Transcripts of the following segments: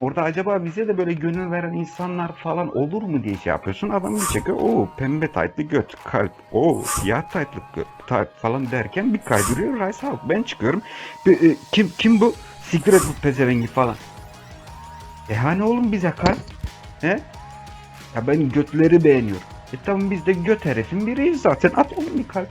Orada acaba bize de böyle gönül veren insanlar falan olur mu diye şey yapıyorsun. Adam bir çekiyor. Oo pembe taytlı göt, kalp. Oo siyah taytlı göt falan derken bir kaydırıyor Rice Hulk. Ben çıkıyorum. Bir, e, kim kim bu? Siktir et bu pezevengi falan. E hani oğlum bize kalp? He? Ya ben götleri beğeniyorum. E tamam biz de göt herifin biriyiz zaten. At oğlum bir kalp.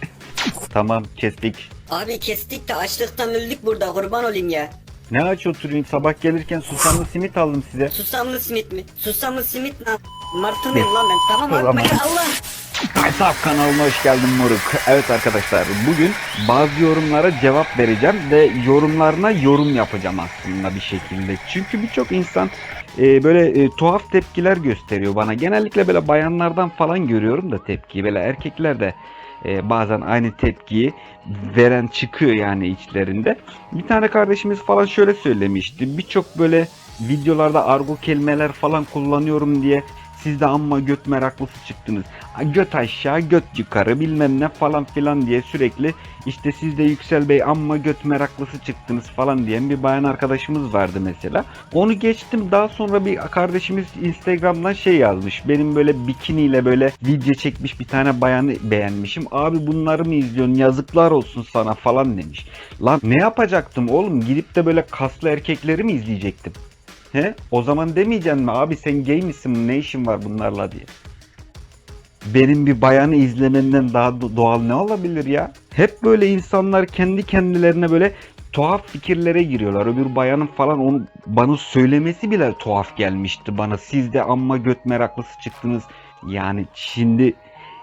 tamam kestik. Abi kestik de açlıktan öldük burada kurban olayım ya. Ne aç oturayım sabah gelirken susamlı simit aldım size. Susamlı simit mi? Susamlı simit ne? Martı mıyım lan ben? Tamam Tamam. Allah. Hesap kanalına hoş geldin moruk. Evet arkadaşlar bugün bazı yorumlara cevap vereceğim ve yorumlarına yorum yapacağım aslında bir şekilde. Çünkü birçok insan e, böyle e, tuhaf tepkiler gösteriyor bana. Genellikle böyle bayanlardan falan görüyorum da tepkiyi. Böyle erkekler de e, bazen aynı tepkiyi veren çıkıyor yani içlerinde. Bir tane kardeşimiz falan şöyle söylemişti. Birçok böyle videolarda argo kelimeler falan kullanıyorum diye siz de amma göt meraklısı çıktınız. Göt aşağı göt yukarı bilmem ne falan filan diye sürekli işte siz de Yüksel Bey amma göt meraklısı çıktınız falan diyen bir bayan arkadaşımız vardı mesela. Onu geçtim daha sonra bir kardeşimiz Instagram'dan şey yazmış. Benim böyle bikiniyle böyle video çekmiş bir tane bayanı beğenmişim. Abi bunları mı izliyorsun yazıklar olsun sana falan demiş. Lan ne yapacaktım oğlum gidip de böyle kaslı erkekleri mi izleyecektim? He? O zaman demeyeceksin mi abi sen gay misin ne işin var bunlarla diye. Benim bir bayanı izlemenden daha do- doğal ne olabilir ya? Hep böyle insanlar kendi kendilerine böyle tuhaf fikirlere giriyorlar. Öbür bayanın falan onu bana söylemesi bile tuhaf gelmişti bana. Siz de amma göt meraklısı çıktınız. Yani şimdi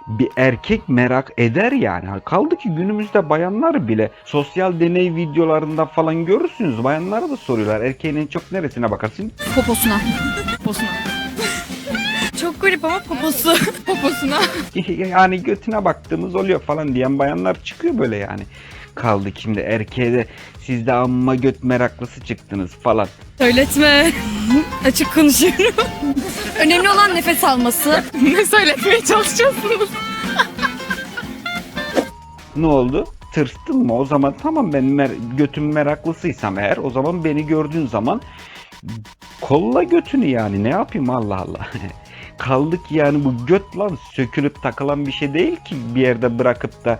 bir erkek merak eder yani. Kaldı ki günümüzde bayanlar bile sosyal deney videolarında falan görürsünüz. Bayanlara da soruyorlar. Erkeğin en çok neresine bakarsın? Poposuna. Poposuna. Çok garip ama poposu. Poposuna. yani götüne baktığımız oluyor falan diyen bayanlar çıkıyor böyle yani. Kaldı ki şimdi erkeğe de siz de amma göt meraklısı çıktınız falan. Söyletme. Açık konuşuyorum. Önemli olan nefes alması. ne söyletmeye çalışıyorsunuz? Ne oldu? Tırstın mı? O zaman tamam ben mer- götüm meraklısıysam eğer o zaman beni gördüğün zaman kolla götünü yani ne yapayım Allah Allah. Kaldı ki yani bu göt lan sökülüp takılan bir şey değil ki bir yerde bırakıp da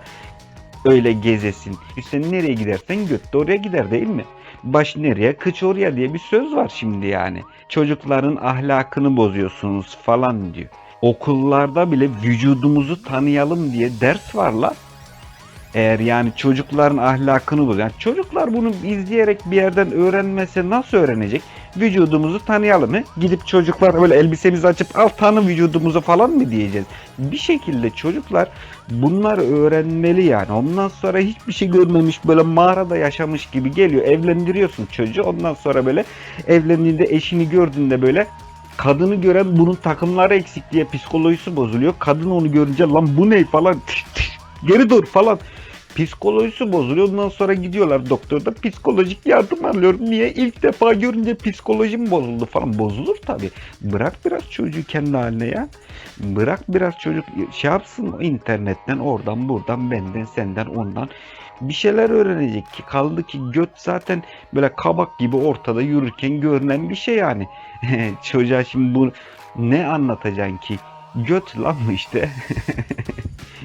öyle gezesin. Sen nereye gidersen göt de oraya gider değil mi? Baş nereye kıç oraya diye bir söz var şimdi yani. Çocukların ahlakını bozuyorsunuz falan diyor. Okullarda bile vücudumuzu tanıyalım diye ders var la. Eğer yani çocukların ahlakını bozuyor. Yani çocuklar bunu izleyerek bir yerden öğrenmese nasıl öğrenecek? Vücudumuzu tanıyalım mı? Gidip çocuklar böyle elbisemizi açıp al tanı vücudumuzu falan mı diyeceğiz? Bir şekilde çocuklar bunlar öğrenmeli yani. Ondan sonra hiçbir şey görmemiş böyle mağarada yaşamış gibi geliyor. Evlendiriyorsun çocuğu. Ondan sonra böyle evlendiğinde eşini gördüğünde böyle kadını gören bunun takımları eksik diye psikolojisi bozuluyor. Kadın onu görünce lan bu ne falan tış tış, geri dur falan. Psikolojisi bozuluyor. Ondan sonra gidiyorlar doktorda psikolojik yardım alıyor. Niye? İlk defa görünce psikolojim bozuldu falan. Bozulur tabi. Bırak biraz çocuğu kendi haline ya. Bırak biraz çocuk şey yapsın internetten oradan buradan benden senden ondan bir şeyler öğrenecek ki kaldı ki göt zaten böyle kabak gibi ortada yürürken görünen bir şey yani. Çocuğa şimdi bu ne anlatacaksın ki? Göt lan mı işte?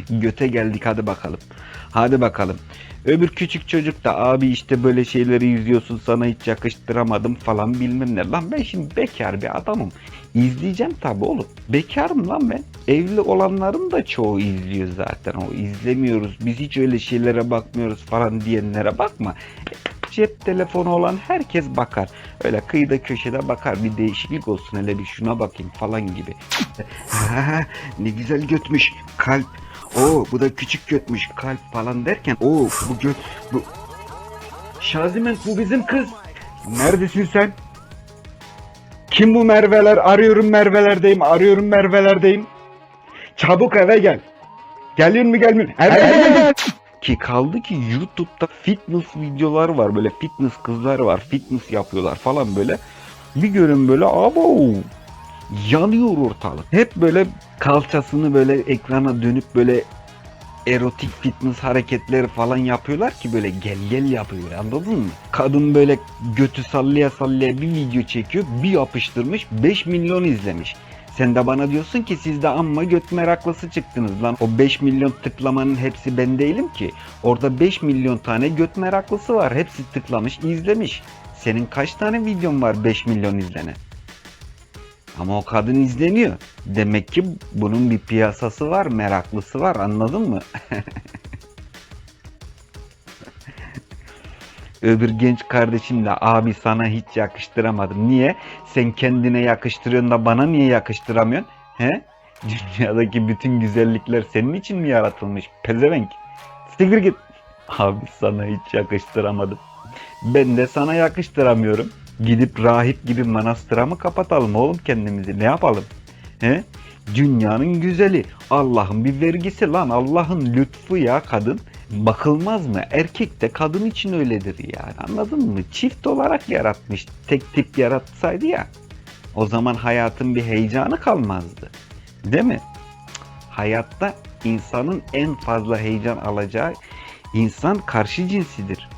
Göte geldik hadi bakalım. Hadi bakalım. Öbür küçük çocuk da abi işte böyle şeyleri izliyorsun sana hiç yakıştıramadım falan bilmem ne. Lan ben şimdi bekar bir adamım. İzleyeceğim tabi oğlum. Bekarım lan ben. Evli olanların da çoğu izliyor zaten. O izlemiyoruz biz hiç öyle şeylere bakmıyoruz falan diyenlere bakma. Cep telefonu olan herkes bakar. Öyle kıyıda köşede bakar bir değişiklik olsun hele bir şuna bakayım falan gibi. Ne güzel götmüş kalp. Oo bu da küçük götmüş kalp falan derken oo bu göt bu Şaziment bu bizim kız. Neredesin sen? Kim bu Merveler? Arıyorum Mervelerdeyim. Arıyorum Mervelerdeyim. Çabuk eve gel. Geliyor mu gelmiyor? Eve gel. Ki kaldı ki YouTube'da fitness videolar var böyle fitness kızlar var fitness yapıyorlar falan böyle. Bir görün böyle abo yanıyor ortalık. Hep böyle kalçasını böyle ekrana dönüp böyle erotik fitness hareketleri falan yapıyorlar ki böyle gel gel yapıyor anladın mı? Kadın böyle götü sallaya sallaya bir video çekiyor bir yapıştırmış 5 milyon izlemiş. Sen de bana diyorsun ki siz de amma göt meraklısı çıktınız lan. O 5 milyon tıklamanın hepsi ben değilim ki. Orada 5 milyon tane göt meraklısı var. Hepsi tıklamış, izlemiş. Senin kaç tane videon var 5 milyon izlenen? Ama o kadın izleniyor. Demek ki bunun bir piyasası var, meraklısı var. Anladın mı? Öbür genç kardeşim de abi sana hiç yakıştıramadım. Niye? Sen kendine yakıştırıyorsun da bana niye yakıştıramıyorsun? He? Dünyadaki bütün güzellikler senin için mi yaratılmış? Pezevenk. Siktir git. Abi sana hiç yakıştıramadım. Ben de sana yakıştıramıyorum. Gidip rahip gibi manastıra mı kapatalım oğlum kendimizi? Ne yapalım? He? Dünyanın güzeli. Allah'ın bir vergisi lan. Allah'ın lütfu ya kadın. Bakılmaz mı? Erkek de kadın için öyledir yani. Anladın mı? Çift olarak yaratmış. Tek tip yaratsaydı ya. O zaman hayatın bir heyecanı kalmazdı. Değil mi? Hayatta insanın en fazla heyecan alacağı insan karşı cinsidir.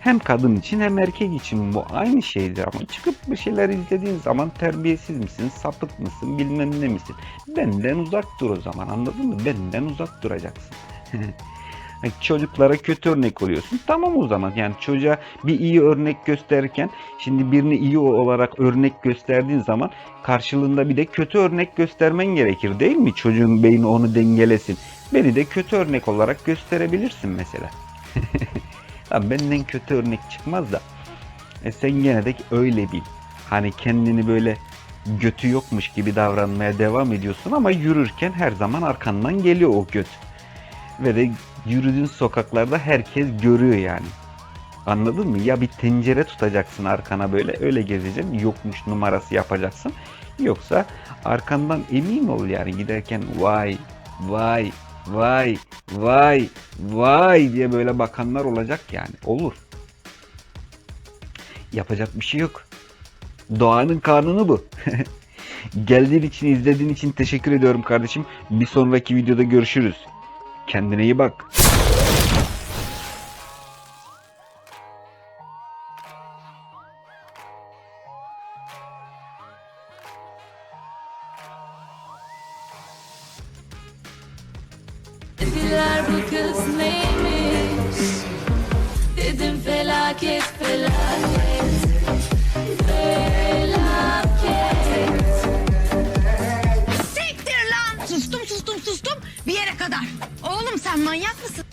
Hem kadın için hem erkek için bu aynı şeydir ama çıkıp bir şeyler izlediğin zaman terbiyesiz misin, sapık mısın, bilmem ne misin? Benden uzak dur o zaman anladın mı? Benden uzak duracaksın. Yani Çocuklara kötü örnek oluyorsun. Tamam o zaman yani çocuğa bir iyi örnek gösterirken şimdi birini iyi olarak örnek gösterdiğin zaman karşılığında bir de kötü örnek göstermen gerekir değil mi? Çocuğun beyni onu dengelesin. Beni de kötü örnek olarak gösterebilirsin mesela. Lan benden kötü örnek çıkmaz da. E sen gene de öyle bil. Hani kendini böyle götü yokmuş gibi davranmaya devam ediyorsun ama yürürken her zaman arkandan geliyor o göt. Ve de yürüdüğün sokaklarda herkes görüyor yani. Anladın mı? Ya bir tencere tutacaksın arkana böyle öyle gezeceksin. Yokmuş numarası yapacaksın. Yoksa arkandan emin ol yani giderken vay vay vay vay vay diye böyle bakanlar olacak yani. Olur. Yapacak bir şey yok. Doğanın kanunu bu. Geldiğin için, izlediğin için teşekkür ediyorum kardeşim. Bir sonraki videoda görüşürüz. Kendine iyi bak. Dediler bu kız neymiş Dedim felaket felaket kadar. Oğlum sen manyak mısın?